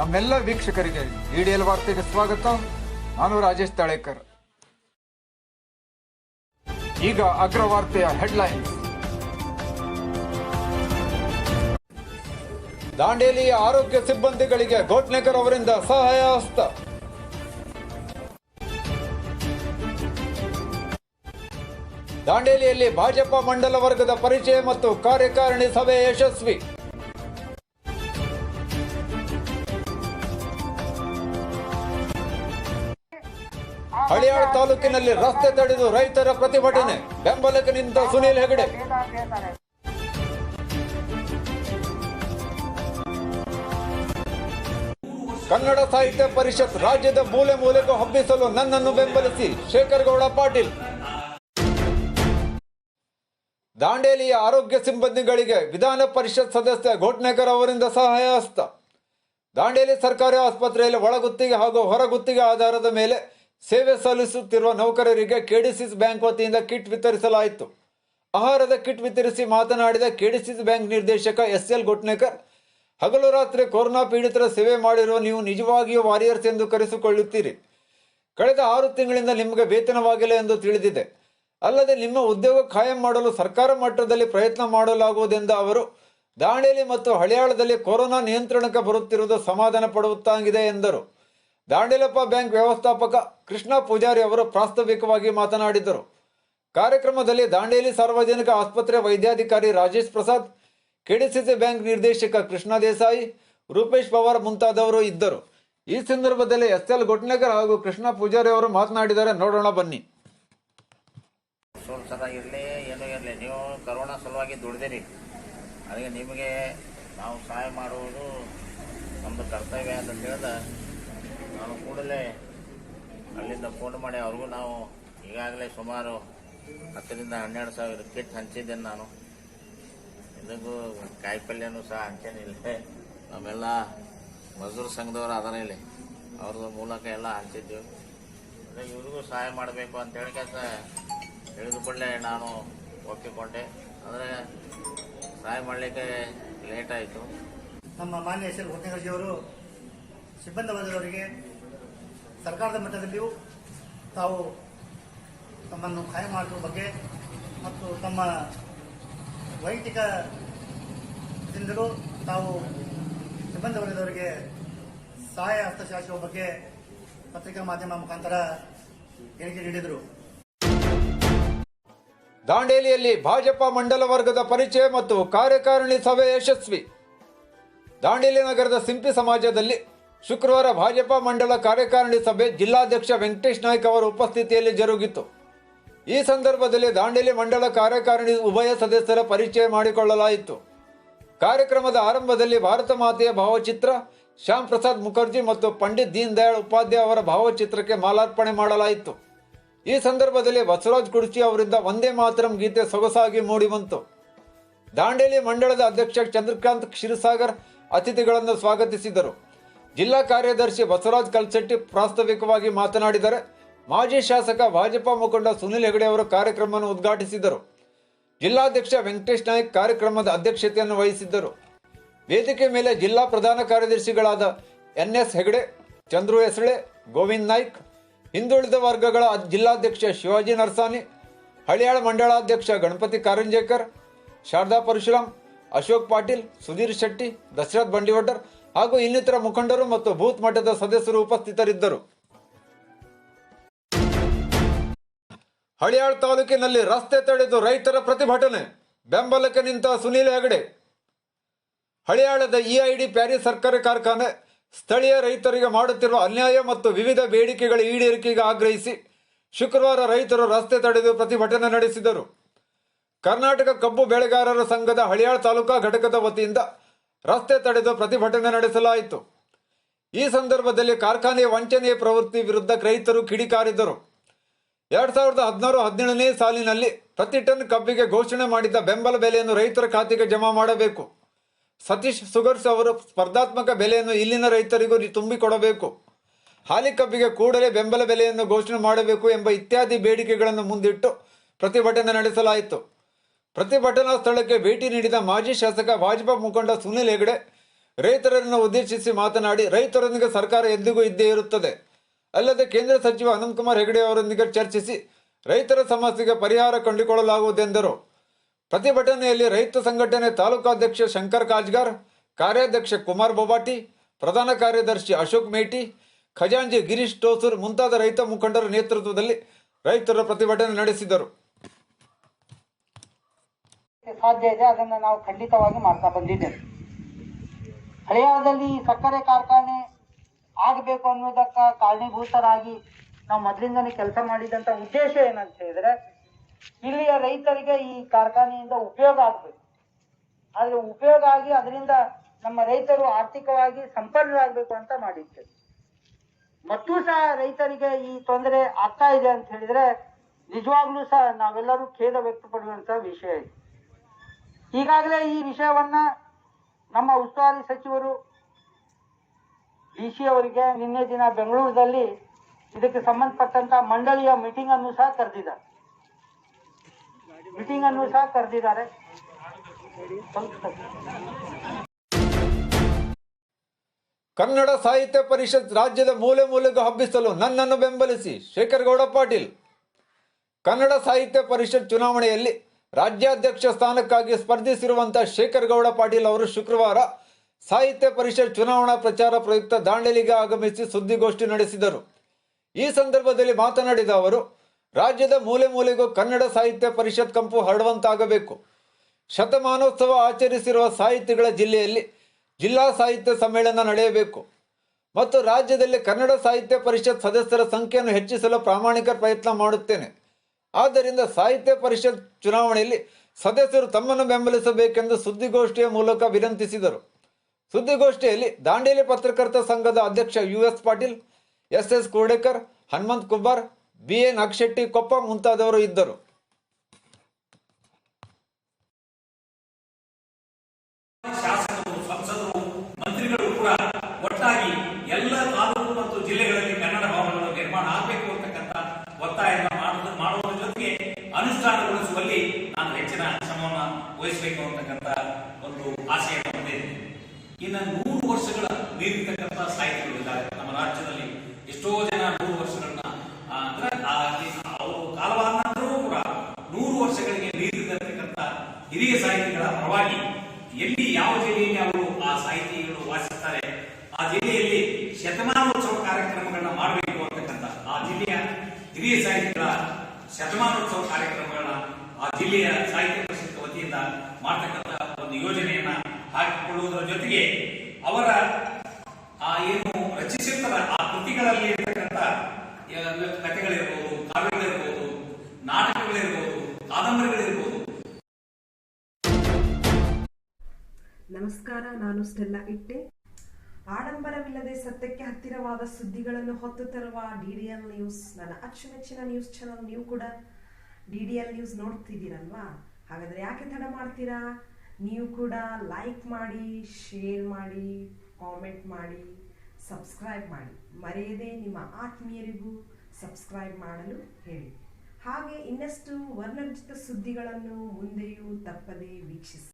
ನಮ್ಮೆಲ್ಲ ವೀಕ್ಷಕರಿಗೆ ಇಡಿಎಲ್ ವಾರ್ತೆಗೆ ಸ್ವಾಗತ. ನಾನು ರಾಜೇಶ್ ತಾಳೇಕರ್. ಈಗ ಅಗ್ರವಾರ್ತೆಯ ಹೆಡ್ಲೈನ್ಸ್ ದಾಂಡೇಲಿಯ ಆರೋಗ್ಯ ಸಿಬ್ಬಂದಿಗಳಿಗೆ ಘೋಟ್ನೇಕರ್ ಅವರಿಂದ ಸಹಾಯ ಹಸ್ತ. ದಾಂಡೇಲಿಯಲ್ಲಿ ಭಾಜಪ ಮಂಡಲ ವರ್ಗದ ಪರಿಚಯ ಮತ್ತು ಕಾರ್ಯಕಾರಿಣಿ ಸಭೆ ಯಶಸ್ವಿ. ಹಳಿಯಾಳ ತಾಲೂಕಿನಲ್ಲಿ ರಸ್ತೆ ತಡೆದು ರೈತರ ಪ್ರತಿಭಟನೆ. ಬೆಂಬಲಕ್ಕೆ ನಿಂತ ಸುನೀಲ್ ಹೆಗಡೆ. ಕನ್ನಡ ಸಾಹಿತ್ಯ ಪರಿಷತ್ ರಾಜ್ಯದ ಮೂಲೆ ಮೂಲೆಗೂ ಹಬ್ಬಿಸಲು ನನ್ನನ್ನು ಬೆಂಬಲಿಸಿ ಶೇಖರ್ ಗೌಡ ಪಾಟೀಲ್. ದಾಂಡೇಲಿಯ ಆರೋಗ್ಯ ಸಿಬ್ಬಂದಿಗಳಿಗೆ ವಿಧಾನ ಪರಿಷತ್ ಸದಸ್ಯ ಘೋಟ್ನೇಕರ್ ಅವರಿಂದ ಸಹಾಯ ಹಸ್ತ ದಾಂಡೇಲಿ ಸರ್ಕಾರಿ ಆಸ್ಪತ್ರೆಯಲ್ಲಿ ಒಳಗುತ್ತಿಗೆ ಹಾಗೂ ಹೊರಗುತ್ತಿಗೆ ಆಧಾರದ ಮೇಲೆ ಸೇವೆ ಸಲ್ಲಿಸುತ್ತಿರುವ ನೌಕರರಿಗೆ ಕೆಡಿಸಿಸ್ ಬ್ಯಾಂಕ್ ವತಿಯಿಂದ ಕಿಟ್ ವಿತರಿಸಲಾಯಿತು. ಆಹಾರದ ಕಿಟ್ ವಿತರಿಸಿ ಮಾತನಾಡಿದ ಕೆಡಿಸಿಸ್ ಬ್ಯಾಂಕ್ ನಿರ್ದೇಶಕ ಎಸ್ ಎಲ್ ಘೋಟ್ನೇಕರ್ ಹಗಲು ರಾತ್ರಿ ಕೊರೋನಾ ಪೀಡಿತರ ಸೇವೆ ಮಾಡಿರುವ ನೀವು ನಿಜವಾಗಿಯೂ ವಾರಿಯರ್ಸ್ ಎಂದು ಕರೆಸಿಕೊಳ್ಳುತ್ತೀರಿ. ಕಳೆದ ಆರು ತಿಂಗಳಿಂದ ನಿಮಗೆ ವೇತನವಾಗಿಲ್ಲ ಎಂದು ತಿಳಿದಿದೆ. ಅಲ್ಲದೆ ನಿಮ್ಮ ಉದ್ಯೋಗ ಖಾಯಂ ಮಾಡಲು ಸರ್ಕಾರ ಮಟ್ಟದಲ್ಲಿ ಪ್ರಯತ್ನ ಮಾಡಲಾಗುವುದೆಂದ ಅವರು ದಾಂಡೇಲಿ ಮತ್ತು ಹಳಿಯಾಳದಲ್ಲಿ ಕೊರೋನಾ ನಿಯಂತ್ರಣಕ್ಕೆ ಬರುತ್ತಿರುವುದು ಸಮಾಧಾನ ಪಡುವಂತಾಗಿದೆ ಎಂದರು. ದಾಂಡೇಲಪ್ಪ ಬ್ಯಾಂಕ್ ವ್ಯವಸ್ಥಾಪಕ ಕೃಷ್ಣ ಪೂಜಾರಿ ಅವರು ಪ್ರಾಸ್ತಾವಿಕವಾಗಿ ಮಾತನಾಡಿದರು. ಕಾರ್ಯಕ್ರಮದಲ್ಲಿ ದಾಂಡೇಲಿ ಸಾರ್ವಜನಿಕ ಆಸ್ಪತ್ರೆ ವೈದ್ಯಾಧಿಕಾರಿ ರಾಜೇಶ್ ಪ್ರಸಾದ್, ಕೆಡಿಸಿಸಿ ಬ್ಯಾಂಕ್ ನಿರ್ದೇಶಕ ಕೃಷ್ಣ ದೇಸಾಯಿ, ರೂಪೇಶ್ ಪವಾರ್ ಮುಂತಾದವರು ಇದ್ದರು. ಈ ಸಂದರ್ಭದಲ್ಲಿ ಎಸ್ ಎಲ್ ಗೊಟ್ನೇಕರ್ ಹಾಗೂ ಕೃಷ್ಣ ಪೂಜಾರಿ ಅವರು ಮಾತನಾಡಿದರೆ ನೋಡೋಣ ಬನ್ನಿ. ಇರಲಿ ಏನೂ ಇರಲಿ, ನೀವು ಕರೋನಾ ಸಲುವಾಗಿ ದುಡ್ದಿರಿ. ಅದಕ್ಕೆ ನಿಮಗೆ ನಾವು ಸಹಾಯ ಮಾಡುವುದು ನಮ್ಮದು ಕರ್ತವ್ಯ ಅಂತ ತಿಳಿದ ನಾನು ಕೂಡಲೇ ಅಲ್ಲಿಂದ ಫೋನ್ ಮಾಡಿ ಅವ್ರಿಗೂ ನಾವು ಈಗಾಗಲೇ ಸುಮಾರು ಹತ್ತರಿಂದ ಹನ್ನೆರಡು ಸಾವಿರ ಕಿಟ್ ಹಂಚಿದ್ದೇನೆ ನಾನು. ಇದಕ್ಕೂ ಕಾಯಿಪಲ್ಯನೂ ಸಹ ಹಂಚೇನಿಲ್ಲ. ನಮ್ಮೆಲ್ಲ ಮಜೂರ್ ಸಂಘದವರು ಅದರ ಇಲ್ಲಿ. ಅವ್ರದ್ದು ಮೂಲಕ ಎಲ್ಲ ಹಂಚಿದ್ದೆವು. ಅದೇ ಇವ್ರಿಗೂ ಸಹಾಯ ಮಾಡಬೇಕು ಅಂತ ಹೇಳ್ಕಂತ ಹೇಳಿದ ಕೂಡಲೇ ನಾನು ಒಪ್ಪಿಕೊಂಡೆ. ಆದರೆ ಸಹಾಯ ಮಾಡಲಿಕ್ಕೆ ಲೇಟ್ ಆಯಿತು. ನಮ್ಮ ಮಾನ್ಯ ಹೆಸರು ಅವರು ಸಿಬ್ಬಂದಿ ವರ್ಗದವರಿಗೆ ಸರ್ಕಾರದ ಮಟ್ಟದಲ್ಲಿಯೂ ತಾವು ತಮ್ಮನ್ನು ಕಾಯ ಮಾಡುವ ಬಗ್ಗೆ ಮತ್ತು ತಮ್ಮ ವೈಯಕ್ತಿಕ ದಿಂದಲೂ ತಾವು ಸಿಬ್ಬಂದಿ ವರ್ಗದವರಿಗೆ ಸಹಾಯ ಹಸ್ತಶಾಸುವ ಬಗ್ಗೆ ಪತ್ರಿಕಾ ಮಾಧ್ಯಮ ಮುಖಾಂತರ ಹೇಳಿಕೆ ನೀಡಿದರು. ದಾಂಡೇಲಿಯಲ್ಲಿ ಭಾಜಪ ಮಂಡಲ ವರ್ಗದ ಪರಿಚಯ ಮತ್ತು ಕಾರ್ಯಕಾರಿಣಿ ಸಭೆ ಯಶಸ್ವಿ. ದಾಂಡೇಲಿ ನಗರದ ಸಿಂಪಿ ಸಮಾಜದಲ್ಲಿ ಶುಕ್ರವಾರ ಭಾಜಪ ಮಂಡಲ ಕಾರ್ಯಕಾರಿಣಿ ಸಭೆ ಜಿಲ್ಲಾಧ್ಯಕ್ಷ ವೆಂಕಟೇಶ್ ನಾಯ್ಕ ಅವರ ಉಪಸ್ಥಿತಿಯಲ್ಲಿ ಜರುಗಿತು. ಈ ಸಂದರ್ಭದಲ್ಲಿ ದಾಂಡೇಲಿ ಮಂಡಲ ಕಾರ್ಯಕಾರಿಣಿ ಉಭಯ ಸದಸ್ಯರ ಪರಿಚಯ ಮಾಡಿಕೊಳ್ಳಲಾಯಿತು. ಕಾರ್ಯಕ್ರಮದ ಆರಂಭದಲ್ಲಿ ಭಾರತ ಮಾತೆಯ ಭಾವಚಿತ್ರ, ಶ್ಯಾಮ್ ಪ್ರಸಾದ್ ಮುಖರ್ಜಿ ಮತ್ತು ಪಂಡಿತ್ ದೀನ್ ದಯಾಳ್ ಉಪಾಧ್ಯಾಯ ಅವರ ಭಾವಚಿತ್ರಕ್ಕೆ ಮಾಲಾರ್ಪಣೆ ಮಾಡಲಾಯಿತು. ಈ ಸಂದರ್ಭದಲ್ಲಿ ಬಸವರಾಜ್ ಕುರ್ಚಿ ಅವರಿಂದ ಒಂದೇ ಮಾತರಂ ಗೀತೆ ಸೊಗಸಾಗಿ ಮೂಡಿಬಂತು ದಾಂಡೇಲಿ ಮಂಡಳದ ಅಧ್ಯಕ್ಷ ಚಂದ್ರಕಾಂತ್ ಕ್ಷೀರಸಾಗರ್ ಅತಿಥಿಗಳನ್ನು ಸ್ವಾಗತಿಸಿದರು. ಜಿಲ್ಲಾ ಕಾರ್ಯದರ್ಶಿ ಬಸವರಾಜ್ ಕಲ್ಶೆಟ್ಟಿ ಪ್ರಾಸ್ತಾವಿಕವಾಗಿ ಮಾತನಾಡಿದರೆ ಮಾಜಿ ಶಾಸಕ ಭಾಜಪ ಮುಖಂಡ ಸುನಿಲ್ ಹೆಗಡೆ ಅವರು ಕಾರ್ಯಕ್ರಮವನ್ನು ಉದ್ಘಾಟಿಸಿದರು. ಜಿಲ್ಲಾಧ್ಯಕ್ಷ ವೆಂಕಟೇಶ್ ನಾಯ್ಕ್ ಕಾರ್ಯಕ್ರಮದ ಅಧ್ಯಕ್ಷತೆಯನ್ನು ವಹಿಸಿದ್ದರು. ವೇದಿಕೆ ಮೇಲೆ ಜಿಲ್ಲಾ ಪ್ರಧಾನ ಕಾರ್ಯದರ್ಶಿಗಳಾದ ಎನ್ ಎಸ್ ಹೆಗಡೆ, ಚಂದ್ರು ಹೆಸಳೆ ಗೋವಿಂದ್ ನಾಯ್ಕ್, ಹಿಂದುಳಿದ ವರ್ಗಗಳ ಜಿಲ್ಲಾಧ್ಯಕ್ಷ ಶಿವಾಜಿ ನರ್ಸಾನಿ ಹಳಿಯಾಳ ಮಂಡಳಾಧ್ಯಕ್ಷ ಗಣಪತಿ ಕಾರಂಜೇಕರ್, ಶಾರದಾ ಪರಶುರಾಮ್, ಅಶೋಕ್ ಪಾಟೀಲ್, ಸುಧೀರ್ ಶೆಟ್ಟಿ, ದಶರಥ್ ಬಂಡಿವಡ್ಡರ್ ಹಾಗೂ ಇನ್ನಿತರ ಮುಖಂಡರು ಮತ್ತು ಬೂತ್ ಮಟ್ಟದ ಸದಸ್ಯರು ಉಪಸ್ಥಿತರಿದ್ದರು. ಹಳಿಯಾಳ್ ತಾಲೂಕಿನಲ್ಲಿ ರಸ್ತೆ ತಡೆದು ರೈತರ ಪ್ರತಿಭಟನೆ. ಬೆಂಬಲಕ್ಕೆ ನಿಂತ ಸುನೀಲ್ ಹೆಗಡೆ. ಹಳಿಯಾಳದ ಇಐಡಿ ಪ್ಯಾರಿಸ್ ಸರ್ಕಾರಿ ಕಾರ್ಖಾನೆ. ಸ್ಥಳೀಯ ರೈತರಿಗೆ ಮಾಡುತ್ತಿರುವ ಅನ್ಯಾಯ ಮತ್ತು ವಿವಿಧ ಬೇಡಿಕೆಗಳ ಈಡೇರಿಕೆಗೆ ಆಗ್ರಹಿಸಿ ಶುಕ್ರವಾರ ರೈತರು ರಸ್ತೆ ತಡೆದು ಪ್ರತಿಭಟನೆ ನಡೆಸಿದರು. ಕರ್ನಾಟಕ ಕಬ್ಬು ಬೆಳೆಗಾರರ ಸಂಘದ ಹಳಿಯಾಳ ತಾಲೂಕಾ ಘಟಕದ ವತಿಯಿಂದ ರಸ್ತೆ ತಡೆದು ಪ್ರತಿಭಟನೆ ನಡೆಸಲಾಯಿತು. ಈ ಸಂದರ್ಭದಲ್ಲಿ ಕಾರ್ಖಾನೆಯ ವಂಚನೆಯ ಪ್ರವೃತ್ತಿ ವಿರುದ್ಧ ರೈತರು ಕಿಡಿಕಾರಿದರು ಎರಡ್ ಸಾವಿರದ ಹದಿನಾರು ಹದಿನೇಳನೇ ಸಾಲಿನಲ್ಲಿ ಪ್ರತಿ ಟನ್ ಕಬ್ಬಿಗೆ ಘೋಷಣೆ ಮಾಡಿದ್ದ ಬೆಂಬಲ ಬೆಲೆಯನ್ನು ರೈತರ ಖಾತೆಗೆ ಜಮಾ ಮಾಡಬೇಕು. ಸತೀಶ್ ಸುಗರ್ಸ್ ಅವರು ಸ್ಪರ್ಧಾತ್ಮಕ ಬೆಲೆಯನ್ನು ಇಲ್ಲಿನ ರೈತರಿಗೂ ತುಂಬಿಕೊಡಬೇಕು. ಹಾಲಿ ಕಬ್ಬಿಗೆ ಕೂಡಲೇ ಬೆಂಬಲ ಬೆಲೆಯನ್ನು ಘೋಷಣೆ ಮಾಡಬೇಕು ಎಂಬ ಇತ್ಯಾದಿ ಬೇಡಿಕೆಗಳನ್ನು ಮುಂದಿಟ್ಟು ಪ್ರತಿಭಟನೆ ನಡೆಸಲಾಯಿತು. ಪ್ರತಿಭಟನಾ ಸ್ಥಳಕ್ಕೆ ಭೇಟಿ ನೀಡಿದ ಮಾಜಿ ಶಾಸಕ ಭಾಜಪಾ ಮುಖಂಡ ಸುನಿಲ್ ಹೆಗಡೆ, ರೈತರನ್ನು ಉದ್ದೇಶಿಸಿ ಮಾತನಾಡಿ ರೈತರೊಂದಿಗೆ ಸರ್ಕಾರ ಎಂದಿಗೂ ಇದ್ದೇ ಇರುತ್ತದೆ. ಅಲ್ಲದೆ ಕೇಂದ್ರ ಸಚಿವ ಅನಂತಕುಮಾರ್ ಹೆಗಡೆ ಅವರೊಂದಿಗೆ ಚರ್ಚಿಸಿ ರೈತರ ಸಮಸ್ಯೆಗೆ ಪರಿಹಾರ ಕಂಡುಕೊಳ್ಳಲಾಗುವುದೆಂದರು ಪ್ರತಿಭಟನೆಯಲ್ಲಿ ರೈತ ಸಂಘಟನೆ ತಾಲೂಕಾಧ್ಯಕ್ಷ ಶಂಕರ್ ಕಾಜ್ಗಾರ್, ಕಾರ್ಯಾಧ್ಯಕ್ಷ ಕುಮಾರ್ ಬೊಬಾಟಿ ಪ್ರಧಾನ ಕಾರ್ಯದರ್ಶಿ ಅಶೋಕ್ ಮೇಟಿ ಖಜಾಂಜಿ ಗಿರೀಶ್ ಟೋಸೂರ್ ಮುಂತಾದ ರೈತ ಮುಖಂಡರ ನೇತೃತ್ವದಲ್ಲಿ ರೈತರು ಪ್ರತಿಭಟನೆ ನಡೆಸಿದರು. ಸಾಧ್ಯ ಇದೆ, ಅದನ್ನ ನಾವು ಖಂಡಿತವಾಗಿ ಮಾಡ್ತಾ ಬಂದಿದ್ದೇವೆ. ಹಳೆಯದಲ್ಲಿ ಸಕ್ಕರೆ ಕಾರ್ಖಾನೆ ಆಗಬೇಕು ಅನ್ನೋದಕ್ಕ ಕಾರಣೀಭೂತರಾಗಿ ನಾವು ಮೊದಲಿಂದನೇ ಕೆಲಸ ಮಾಡಿದಂತ ಉದ್ದೇಶ ಏನಂತ ಹೇಳಿದ್ರೆ, ಇಲ್ಲಿಯ ರೈತರಿಗೆ ಈ ಕಾರ್ಖಾನೆಯಿಂದ ಉಪಯೋಗ ಆಗ್ಬೇಕು. ಆದ್ರೆ ಉಪಯೋಗ ಆಗಿ ಅದರಿಂದ ನಮ್ಮ ರೈತರು ಆರ್ಥಿಕವಾಗಿ ಸಂಪನ್ನರಾಗಬೇಕು ಅಂತ ಮಾಡಿದ್ದೇವೆ. ಮತ್ತೂ ಸಹ ರೈತರಿಗೆ ಈ ತೊಂದರೆ ಆಗ್ತಾ ಇದೆ ಅಂತ ಹೇಳಿದ್ರೆ, ನಿಜವಾಗ್ಲೂ ಸಹ ನಾವೆಲ್ಲರೂ ಖೇದ ವ್ಯಕ್ತಪಡುವಂತ ವಿಷಯ ಇದೆ. ಈಗಾಗಲೇ ಈ ವಿಷಯವನ್ನ ನಮ್ಮ ಉಸ್ತುವಾರಿ ಸಚಿವರು ಡಿ ಸಿ ಅವರಿಗೆ ನಿನ್ನೆ ದಿನ ಬೆಂಗಳೂರಿನಲ್ಲಿ ಇದಕ್ಕೆ ಸಂಬಂಧಪಟ್ಟಂತ ಮಂಡಳಿಯ ಮೀಟಿಂಗ್ ಅನ್ನು ಸಹ ಕರೆದಿದ್ದಾರೆ. ಮೀಟಿಂಗ್ ಅನ್ನು ಸಹ ಕರೆದಿದ್ದಾರೆ. ಕನ್ನಡ ಸಾಹಿತ್ಯ ಪರಿಷತ್ ರಾಜ್ಯದ ಮೂಲೆ ಮೂಲೆಗೂ ಹಬ್ಬಿಸಲು ನನ್ನನ್ನು ಬೆಂಬಲಿಸಿ ಶೇಖರ್ ಗೌಡ ಪಾಟೀಲ್. ಕನ್ನಡ ಸಾಹಿತ್ಯ ಪರಿಷತ್ ಚುನಾವಣೆಯಲ್ಲಿ ರಾಜ್ಯಾಧ್ಯಕ್ಷ ಸ್ಥಾನಕ್ಕಾಗಿ ಸ್ಪರ್ಧಿಸಿರುವಂತಹ ಶೇಖರಗೌಡ ಪಾಟೀಲ್ ಅವರು ಶುಕ್ರವಾರ ಸಾಹಿತ್ಯ ಪರಿಷತ್ ಚುನಾವಣಾ ಪ್ರಚಾರ ಪ್ರಯುಕ್ತ ದಾಂಡೇಲಿಗೆ ಆಗಮಿಸಿ ಸುದ್ದಿಗೋಷ್ಠಿ ನಡೆಸಿದರು. ಈ ಸಂದರ್ಭದಲ್ಲಿ ಮಾತನಾಡಿದ ಅವರು, ರಾಜ್ಯದ ಮೂಲೆ ಮೂಲೆಗೂ ಕನ್ನಡ ಸಾಹಿತ್ಯ ಪರಿಷತ್ ಕಂಪು ಹರಡುವಂತಾಗಬೇಕು. ಶತಮಾನೋತ್ಸವ ಆಚರಿಸಿರುವ ಸಾಹಿತಿಗಳ ಜಿಲ್ಲೆಯಲ್ಲಿ ಜಿಲ್ಲಾ ಸಾಹಿತ್ಯ ಸಮ್ಮೇಳನ ನಡೆಯಬೇಕು. ಮತ್ತು ರಾಜ್ಯದಲ್ಲಿ ಕನ್ನಡ ಸಾಹಿತ್ಯ ಪರಿಷತ್ ಸದಸ್ಯರ ಸಂಖ್ಯೆಯನ್ನು ಹೆಚ್ಚಿಸಲು ಪ್ರಾಮಾಣಿಕ ಪ್ರಯತ್ನ ಮಾಡುತ್ತೇನೆ. ಆದ್ದರಿಂದ ಸಾಹಿತ್ಯ ಪರಿಷತ್ ಚುನಾವಣೆಯಲ್ಲಿ ಸದಸ್ಯರು ತಮ್ಮನ್ನು ಬೆಂಬಲಿಸಬೇಕೆಂದು ಸುದ್ದಿಗೋಷ್ಠಿಯ ಮೂಲಕ ವಿನಂತಿಸಿದರು. ಸುದ್ದಿಗೋಷ್ಠಿಯಲ್ಲಿ ದಾಂಡೇಲಿ ಪತ್ರಕರ್ತ ಸಂಘದ ಅಧ್ಯಕ್ಷ U S Patil, S S Kurdekar, Hanumanth Kubbar B A Nagashetti Koppa ಮುಂತಾದವರು ಇದ್ದರು ಶಾಸಕರು ಸಂಸದರು ಮಂತ್ರಿಗಳು ಕೂಡ ಒಟ್ಟಾಗಿ ಎಲ್ಲ ತಾಲೂಕು ಮತ್ತು ಜಿಲ್ಲೆಗಳಲ್ಲಿ ಕನ್ನಡ ಭವನಗಳು ನಿರ್ಮಾಣ ಆಗಬೇಕು ಅಂತಕ್ಕಂಥ ಒತ್ತಾಯವನ್ನು ಮಾಡುವ ಮಾಡುವುದರ ಜೊತೆಗೆ ಅನುಷ್ಠಾನಗೊಳಿಸುವಲ್ಲಿ ನಾನು ಹೆಚ್ಚಿನ ಶ್ರಮವನ್ನು ವಹಿಸಬೇಕು ಅಂತಕ್ಕಂಥ ಒಂದು ಆಶಯವನ್ನು ಹೊಂದಿದೆ ಇನ್ನು ನೂರು ವರ್ಷಗಳ ಮೀರಿರ್ತಕ್ಕಂಥ ಸಾಹಿತಿಗಳು ಇದ್ದಾರೆ. ನಮ್ಮ ರಾಜ್ಯದಲ್ಲಿ ಎಷ್ಟೋ ಜನ ನೂರು ವರ್ಷಗಳನ್ನ ಅಂದ್ರೆ ಅವರು ಕಾಲವಾದ ಕೂಡ ನೂರು ವರ್ಷಗಳಿಗೆ ಮೀರಿರ್ತಕ್ಕಂಥ ಹಿರಿಯ ಸಾಹಿತಿಗಳ ಪರವಾಗಿ ಎಲ್ಲಿ ಯಾವ ಜಿಲ್ಲೆಯಲ್ಲಿ ಅವರು ಆ ಸಾಹಿತಿಗಳು ವಾಸಿಸ್ತಾರೆ, ಆ ಜಿಲ್ಲೆಯಲ್ಲಿ ಶತಮಾನೋತ್ಸವ ಕಾರ್ಯಕ್ರಮಗಳನ್ನ ಮಾಡಬೇಕು ಅಂತಕ್ಕಂಥ ಆ ಜಿಲ್ಲೆಯ ಹಿರಿಯ ಸಾಹಿತಿಗಳ ಶತಮಾನೋತ್ಸವ ಕಾರ್ಯಕ್ರಮಗಳನ್ನ ಆ ಜಿಲ್ಲೆಯ ಸಾಹಿತ್ಯ ಪರಿಷತ್ ವತಿಯಿಂದ ಮಾಡ್ತಕ್ಕಂಥ ಒಂದು ಯೋಜನೆಯನ್ನ ಹಾಕಿಕೊಳ್ಳುವುದರ ಜೊತೆಗೆ ಅವರ ಆ ಏನು ರಚಿಸಿರ್ತಾರ ಆ ಕೃತಿಗಳಲ್ಲಿ ಇರ್ತಕ್ಕಂಥ ಆ, ಕಥೆಗಳಿರ್ಬೋದು ಕಾವ್ಯಗಳಿರ್ಬೋದು ನಾಟಕಗಳಿರ್ಬೋದು ಕಾದಂಬರಿಗಳಿರ್ಬೋದು. ನಮಸ್ಕಾರ ನಾನು ಸ್ಟೆಲ್ಲಾ ಇಟ್ಟೆ. ಆಡಂಬರವಿಲ್ಲದೆ ಸತ್ಯಕ್ಕೆ ಹತ್ತಿರವಾದ ಸುದ್ದಿಗಳನ್ನು ಹೊತ್ತು ತರುವ ಡಿಡಿಎಲ್ ನ್ಯೂಸ್, ನನ್ನ ಅಚ್ಚುಮೆಚ್ಚಿನ ನ್ಯೂಸ್ ಚಾನಲ್ ನೀವು ಕೂಡ ಡಿಡಿಎಲ್ ನ್ಯೂಸ್ ನೋಡ್ತಿದ್ದೀರಲ್ವಾ? ಹಾಗಾದ್ರೆ ಯಾಕೆ ತಡ ಮಾಡ್ತೀರಾ? ನೀವು ಕೂಡ ಲೈಕ್ ಮಾಡಿ ಶೇರ್ ಮಾಡಿ ಕಾಮೆಂಟ್ ಮಾಡಿ ಸಬ್ಸ್ಕ್ರೈಬ್ ಮಾಡಿ. ಮರೆಯದೆ ನಿಮ್ಮ ಆತ್ಮೀಯರಿಗೂ ಸಬ್ಸ್ಕ್ರೈಬ್ ಮಾಡಲು ಹೇಳಿ. ಹಾಗೆ ಇನ್ನಷ್ಟು ವರ್ಣರಂಜಿತ ಸುದ್ದಿಗಳನ್ನು ಮುಂದೆಯೂ ತಪ್ಪದೆ ವೀಕ್ಷಿಸಿ.